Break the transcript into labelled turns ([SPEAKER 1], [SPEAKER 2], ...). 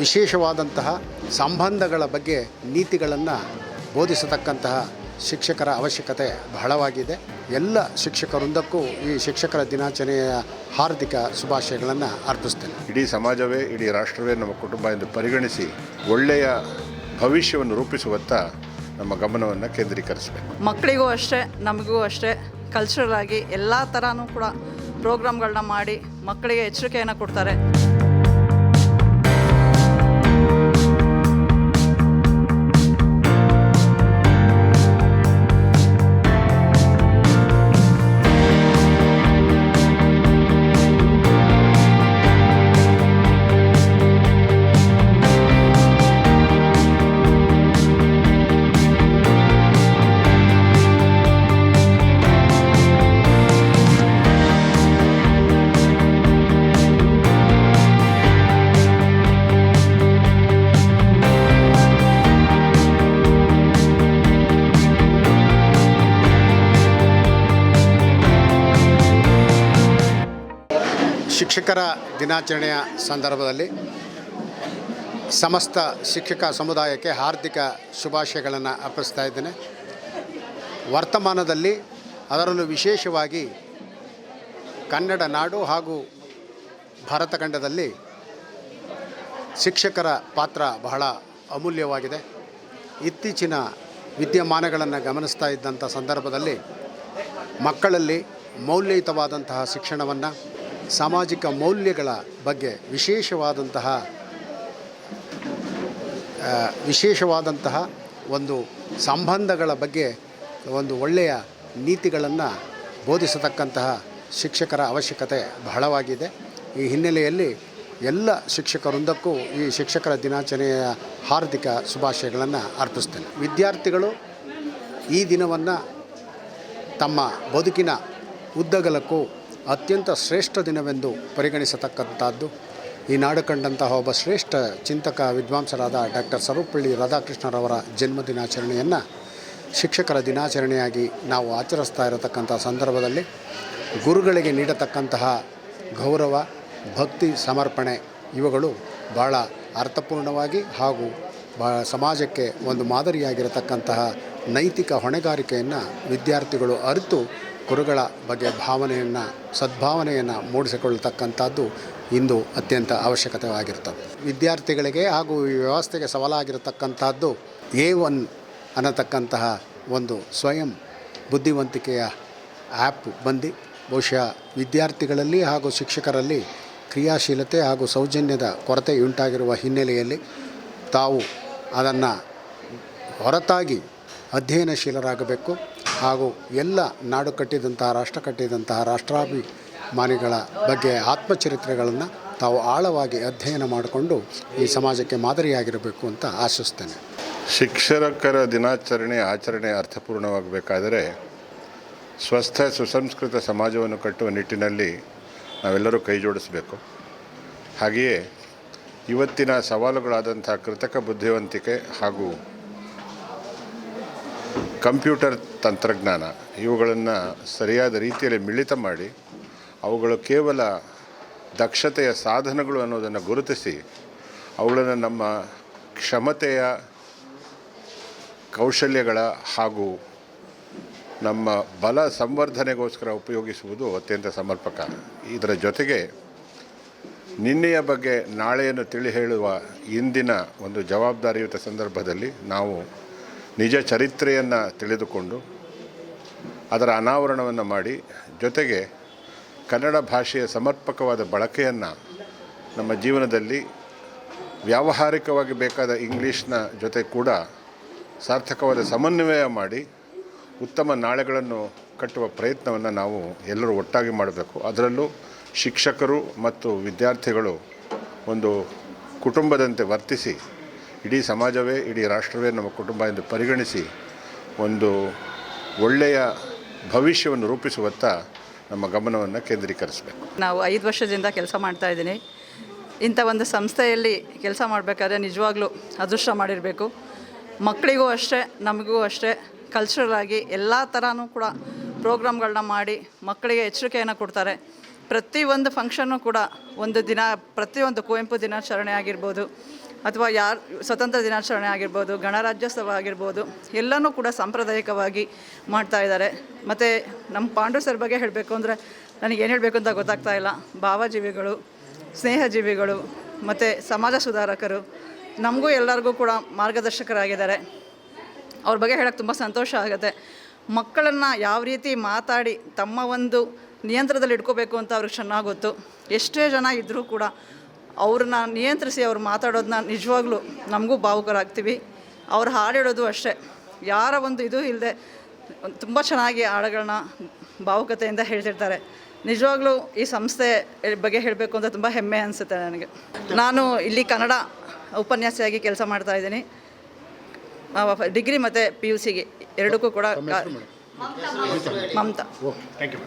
[SPEAKER 1] ವಿಶೇಷವಾದಂತಹ ಸಂಬಂಧಗಳ ಬಗ್ಗೆ ನೀತಿಗಳನ್ನು ಬೋಧಿಸತಕ್ಕಂತಹ ಶಿಕ್ಷಕರ ಅವಶ್ಯಕತೆ ಬಹಳವಾಗಿದೆ. ಎಲ್ಲ ಶಿಕ್ಷಕರೊಂದಕ್ಕೂ ಈ ಶಿಕ್ಷಕರ ದಿನಾಚರಣೆಯ ಹಾರ್ದಿಕ ಶುಭಾಶಯಗಳನ್ನು ಅರ್ಪಿಸ್ತೇನೆ.
[SPEAKER 2] ಇಡೀ ಸಮಾಜವೇ ಇಡೀ ರಾಷ್ಟ್ರವೇ ನಮ್ಮ ಕುಟುಂಬ ಎಂದು ಪರಿಗಣಿಸಿ ಒಳ್ಳೆಯ ಭವಿಷ್ಯವನ್ನು ರೂಪಿಸುವತ್ತ ನಮ್ಮ ಗಮನವನ್ನು ಕೇಂದ್ರೀಕರಿಸಬೇಕು.
[SPEAKER 3] ಮಕ್ಕಳಿಗೂ ಅಷ್ಟೇ ನಮಗೂ ಅಷ್ಟೇ ಕಲ್ಚರಲ್ ಆಗಿ ಎಲ್ಲ ಥರನೂ ಕೂಡ ಪ್ರೋಗ್ರಾಮ್ಗಳನ್ನ ಮಾಡಿ ಮಕ್ಕಳಿಗೆ ಎಚ್ಚರಿಕೆಯನ್ನು ಕೊಡ್ತಾರೆ.
[SPEAKER 1] ಶಿಕ್ಷಕರ ದಿನಾಚರಣೆಯ ಸಂದರ್ಭದಲ್ಲಿ ಸಮಸ್ತ ಶಿಕ್ಷಕ ಸಮುದಾಯಕ್ಕೆ ಹಾರ್ದಿಕ ಶುಭಾಶಯಗಳನ್ನು ಅರ್ಪಿಸ್ತಾ ಇದ್ದೇನೆ. ವರ್ತಮಾನದಲ್ಲಿ ಅದರಲ್ಲೂ ವಿಶೇಷವಾಗಿ ಕನ್ನಡ ನಾಡು ಹಾಗೂ ಭಾರತ ಖಂಡದಲ್ಲಿ ಶಿಕ್ಷಕರ ಪಾತ್ರ ಬಹಳ ಅಮೂಲ್ಯವಾಗಿದೆ. ಇತ್ತೀಚಿನ ವಿದ್ಯಮಾನಗಳನ್ನು ಗಮನಿಸ್ತಾ ಇದ್ದಂಥ ಸಂದರ್ಭದಲ್ಲಿ ಮಕ್ಕಳಲ್ಲಿ ಮೌಲ್ಯಯುತವಾದಂತಹ ಶಿಕ್ಷಣವನ್ನು ಸಾಮಾಜಿಕ ಮೌಲ್ಯಗಳ ಬಗ್ಗೆ ವಿಶೇಷವಾದಂತಹ ವಿಶೇಷವಾದಂತಹ ಒಂದು ಸಂಬಂಧಗಳ ಬಗ್ಗೆ ಒಂದು ಒಳ್ಳೆಯ ನೀತಿಗಳನ್ನು ಬೋಧಿಸತಕ್ಕಂತಹ ಶಿಕ್ಷಕರ ಅವಶ್ಯಕತೆ ಬಹಳವಾಗಿದೆ. ಈ ಹಿನ್ನೆಲೆಯಲ್ಲಿ ಎಲ್ಲ ಶಿಕ್ಷಕರೊಂದಕ್ಕೂ ಈ ಶಿಕ್ಷಕರ ದಿನಾಚರಣೆಯ ಹಾರ್ದಿಕ ಶುಭಾಶಯಗಳನ್ನು ಅರ್ಪಿಸ್ತೇನೆ. ವಿದ್ಯಾರ್ಥಿಗಳು ಈ ದಿನವನ್ನು ತಮ್ಮ ಬದುಕಿನ ಉದ್ದಗಲಕ್ಕೂ ಅತ್ಯಂತ ಶ್ರೇಷ್ಠ ದಿನವೆಂದು ಪರಿಗಣಿಸತಕ್ಕಂಥದ್ದು. ಈ ನಾಡು ಕಂಡಂತಹ ಒಬ್ಬ ಶ್ರೇಷ್ಠ ಚಿಂತಕ, ವಿದ್ವಾಂಸರಾದ ಡಾಕ್ಟರ್ ಸರ್ವಪಳ್ಳಿ ರಾಧಾಕೃಷ್ಣರವರ ಜನ್ಮ ದಿನಾಚರಣೆಯನ್ನು ಶಿಕ್ಷಕರ ದಿನಾಚರಣೆಯಾಗಿ ನಾವು ಆಚರಿಸ್ತಾ ಇರತಕ್ಕಂಥ ಸಂದರ್ಭದಲ್ಲಿ ಗುರುಗಳಿಗೆ ನೀಡತಕ್ಕಂತಹ ಗೌರವ, ಭಕ್ತಿ, ಸಮರ್ಪಣೆ ಇವುಗಳು ಭಾಳ ಅರ್ಥಪೂರ್ಣವಾಗಿ ಹಾಗೂ ಬಾ ಸಮಾಜಕ್ಕೆ ಒಂದು ಮಾದರಿಯಾಗಿರತಕ್ಕಂತಹ ನೈತಿಕ ಹೊಣೆಗಾರಿಕೆಯನ್ನು ವಿದ್ಯಾರ್ಥಿಗಳು ಅರಿತು ಗುರುಗಳ ಬಗ್ಗೆ ಭಾವನೆಯನ್ನು, ಸದ್ಭಾವನೆಯನ್ನು ಮೂಡಿಸಿಕೊಳ್ಳತಕ್ಕಂಥದ್ದು ಇಂದು ಅತ್ಯಂತ ಅವಶ್ಯಕತೆವಾಗಿರ್ತದೆ ವಿದ್ಯಾರ್ಥಿಗಳಿಗೆ ಹಾಗೂ ಈ ವ್ಯವಸ್ಥೆಗೆ ಸವಾಲಾಗಿರತಕ್ಕಂಥದ್ದು ಎ ಒನ್ ಅನ್ನತಕ್ಕಂತಹ ಒಂದು ಸ್ವಯಂ ಬುದ್ಧಿವಂತಿಕೆಯ ಆ್ಯಪ್ ಬಂದು ಬಹುಶಃ ವಿದ್ಯಾರ್ಥಿಗಳಲ್ಲಿ ಹಾಗೂ ಶಿಕ್ಷಕರಲ್ಲಿ ಕ್ರಿಯಾಶೀಲತೆ ಹಾಗೂ ಸೌಜನ್ಯದ ಕೊರತೆ ಉಂಟಾಗಿರುವ ಹಿನ್ನೆಲೆಯಲ್ಲಿ ತಾವು ಅದನ್ನು ಹೊರತಾಗಿ ಅಧ್ಯಯನಶೀಲರಾಗಬೇಕು. ಹಾಗೂ ಎಲ್ಲ ನಾಡು ಕಟ್ಟಿದಂತಹ, ರಾಷ್ಟ್ರ ಕಟ್ಟಿದಂತಹ, ರಾಷ್ಟ್ರಾಭಿಮಾನಿಗಳ ಬಗ್ಗೆ ಆತ್ಮಚರಿತ್ರೆಗಳನ್ನು ತಾವು ಆಳವಾಗಿ ಅಧ್ಯಯನ ಮಾಡಿಕೊಂಡು ಈ ಸಮಾಜಕ್ಕೆ ಮಾದರಿಯಾಗಿರಬೇಕು ಅಂತ ಆಶಿಸ್ತೇನೆ.
[SPEAKER 2] ಶಿಕ್ಷಕರ ದಿನಾಚರಣೆ, ಆಚರಣೆ ಅರ್ಥಪೂರ್ಣವಾಗಬೇಕಾದರೆ ಸ್ವಸ್ಥ ಸುಸಂಸ್ಕೃತ ಸಮಾಜವನ್ನು ಕಟ್ಟುವ ನಿಟ್ಟಿನಲ್ಲಿ ನಾವೆಲ್ಲರೂ ಕೈ ಜೋಡಿಸಬೇಕು. ಹಾಗೆಯೇ ಇವತ್ತಿನ ಸವಾಲುಗಳಾದಂಥ ಕೃತಕ ಬುದ್ಧಿವಂತಿಕೆ ಹಾಗೂ ಕಂಪ್ಯೂಟರ್ ತಂತ್ರಜ್ಞಾನ, ಇವುಗಳನ್ನು ಸರಿಯಾದ ರೀತಿಯಲ್ಲಿ ಮಿಳಿತ ಮಾಡಿ, ಅವುಗಳು ಕೇವಲ ದಕ್ಷತೆಯ ಸಾಧನಗಳು ಅನ್ನೋದನ್ನು ಗುರುತಿಸಿ, ಅವುಗಳನ್ನು ನಮ್ಮ ಕ್ಷಮತೆಯ ಕೌಶಲ್ಯಗಳ ಹಾಗೂ ನಮ್ಮ ಬಲ ಸಂವರ್ಧನೆಗೋಸ್ಕರ ಉಪಯೋಗಿಸುವುದು ಅತ್ಯಂತ ಸಮರ್ಪಕ. ಇದರ ಜೊತೆಗೆ ನಿನ್ನೆಯ ಬಗ್ಗೆ ನಾಳೆಯನ್ನು ತಿಳಿ ಹೇಳುವ ಇಂದಿನ ಒಂದು ಜವಾಬ್ದಾರಿಯುತ ಸಂದರ್ಭದಲ್ಲಿ ನಾವು ನಿಜ ಚರಿತ್ರೆಯನ್ನು ತಿಳಿದುಕೊಂಡು ಅದರ ಅನಾವರಣವನ್ನು ಮಾಡಿ, ಜೊತೆಗೆ ಕನ್ನಡ ಭಾಷೆಯ ಸಮರ್ಪಕವಾದ ಬಳಕೆಯನ್ನು ನಮ್ಮ ಜೀವನದಲ್ಲಿ ವ್ಯಾವಹಾರಿಕವಾಗಿ ಬೇಕಾದ ಇಂಗ್ಲೀಷ್ನ ಜೊತೆ ಕೂಡ ಸಾರ್ಥಕವಾದ ಸಮನ್ವಯ ಮಾಡಿ, ಉತ್ತಮ ನಾಳೆಗಳನ್ನು ಕಟ್ಟುವ ಪ್ರಯತ್ನವನ್ನು ನಾವು ಎಲ್ಲರೂ ಒಟ್ಟಾಗಿ ಮಾಡಬೇಕು. ಅದರಲ್ಲೂ ಶಿಕ್ಷಕರು ಮತ್ತು ವಿದ್ಯಾರ್ಥಿಗಳು ಒಂದು ಕುಟುಂಬದಂತೆ ವರ್ತಿಸಿ ಇಡೀ ಸಮಾಜವೇ, ಇಡೀ ರಾಷ್ಟ್ರವೇ ನಮ್ಮ ಕುಟುಂಬ ಎಂದು ಪರಿಗಣಿಸಿ ಒಂದು ಒಳ್ಳೆಯ ಭವಿಷ್ಯವನ್ನು ರೂಪಿಸುವತ್ತ ನಮ್ಮ ಗಮನವನ್ನು ಕೇಂದ್ರೀಕರಿಸಬೇಕು.
[SPEAKER 3] ನಾವು ಐದು ವರ್ಷದಿಂದ ಕೆಲಸ ಮಾಡ್ತಾ ಇದ್ದೀನಿ. ಇಂಥ ಒಂದು ಸಂಸ್ಥೆಯಲ್ಲಿ ಕೆಲಸ ಮಾಡಬೇಕಾದ್ರೆ ನಿಜವಾಗ್ಲೂ ಅದೃಷ್ಟ ಮಾಡಿರಬೇಕು. ಮಕ್ಕಳಿಗೂ ಅಷ್ಟೇ, ನಮಗೂ ಅಷ್ಟೇ ಕಲ್ಚರಲ್ ಆಗಿ ಎಲ್ಲ ಥರನೂ ಕೂಡ ಪ್ರೋಗ್ರಾಮ್ಗಳನ್ನ ಮಾಡಿ ಮಕ್ಕಳಿಗೆ ಎಚ್ಚರಿಕೆಯನ್ನು ಕೊಡ್ತಾರೆ. ಪ್ರತಿಯೊಂದು ಫಂಕ್ಷನ್ನು ಕೂಡ ಒಂದು ದಿನ, ಪ್ರತಿಯೊಂದು ಕುವೆಂಪು ದಿನಾಚರಣೆ ಆಗಿರ್ಬೋದು ಅಥವಾ ಯಾರು ಸ್ವತಂತ್ರ ದಿನಾಚರಣೆ ಆಗಿರ್ಬೋದು, ಗಣರಾಜ್ಯೋತ್ಸವ ಆಗಿರ್ಬೋದು, ಎಲ್ಲನೂ ಕೂಡ ಸಾಂಪ್ರದಾಯಿಕವಾಗಿ ಮಾಡ್ತಾ ಇದ್ದಾರೆ. ಮತ್ತು ನಮ್ಮ ಪಾಂಡು ಸರ್ ಬಗ್ಗೆ ಹೇಳಬೇಕು ಅಂದರೆ ನನಗೆ ಏನು ಹೇಳಬೇಕು ಅಂತ ಗೊತ್ತಾಗ್ತಾ ಇಲ್ಲ. ಭಾವಜೀವಿಗಳು, ಸ್ನೇಹಜೀವಿಗಳು, ಮತ್ತು ಸಮಾಜ ಸುಧಾರಕರು, ನಮಗೂ ಎಲ್ಲರಿಗೂ ಕೂಡ ಮಾರ್ಗದರ್ಶಕರಾಗಿದ್ದಾರೆ. ಅವ್ರ ಬಗ್ಗೆ ಹೇಳಕ್ಕೆ ತುಂಬ ಸಂತೋಷ ಆಗುತ್ತೆ. ಮಕ್ಕಳನ್ನು ಯಾವ ರೀತಿ ಮಾತಾಡಿ ತಮ್ಮ ಒಂದು ನಿಯಂತ್ರಣದಲ್ಲಿ ಇಟ್ಕೋಬೇಕು ಅಂತ ಅವ್ರಿಗೆ ಚೆನ್ನಾಗಿ ಗೊತ್ತು. ಎಷ್ಟೇ ಜನ ಇದ್ದರೂ ಕೂಡ ಅವ್ರನ್ನ ನಿಯಂತ್ರಿಸಿ ಅವ್ರು ಮಾತಾಡೋದನ್ನ ನಿಜವಾಗ್ಲೂ ನಮಗೂ ಭಾವುಕರಾಗ್ತೀವಿ. ಅವ್ರು ಹಾಡಿಡೋದು ಅಷ್ಟೇ. ಯಾರ ಒಂದು ಇದು ಇಲ್ಲದೆ ತುಂಬ ಚೆನ್ನಾಗಿ ಹಾಡುಗಳನ್ನ ಭಾವುಕತೆಯಿಂದ ಹೇಳ್ತಿರ್ತಾರೆ. ನಿಜವಾಗ್ಲೂ ಈ ಸಂಸ್ಥೆ ಬಗ್ಗೆ ಹೇಳಬೇಕು ಅಂತ ತುಂಬ ಹೆಮ್ಮೆ ಅನಿಸುತ್ತೆ ನನಗೆ. ನಾನು ಇಲ್ಲಿ ಕನ್ನಡ ಉಪನ್ಯಾಸಿಯಾಗಿ ಕೆಲಸ ಮಾಡ್ತಾ ಇದ್ದೀನಿ. ಡಿಗ್ರಿ ಮತ್ತು ಪಿ ಯು ಸಿಗೆ ಎರಡಕ್ಕೂ ಕೂಡ ಮಮತಾ
[SPEAKER 2] ಓಕೆ ಥ್ಯಾಂಕ್ ಯು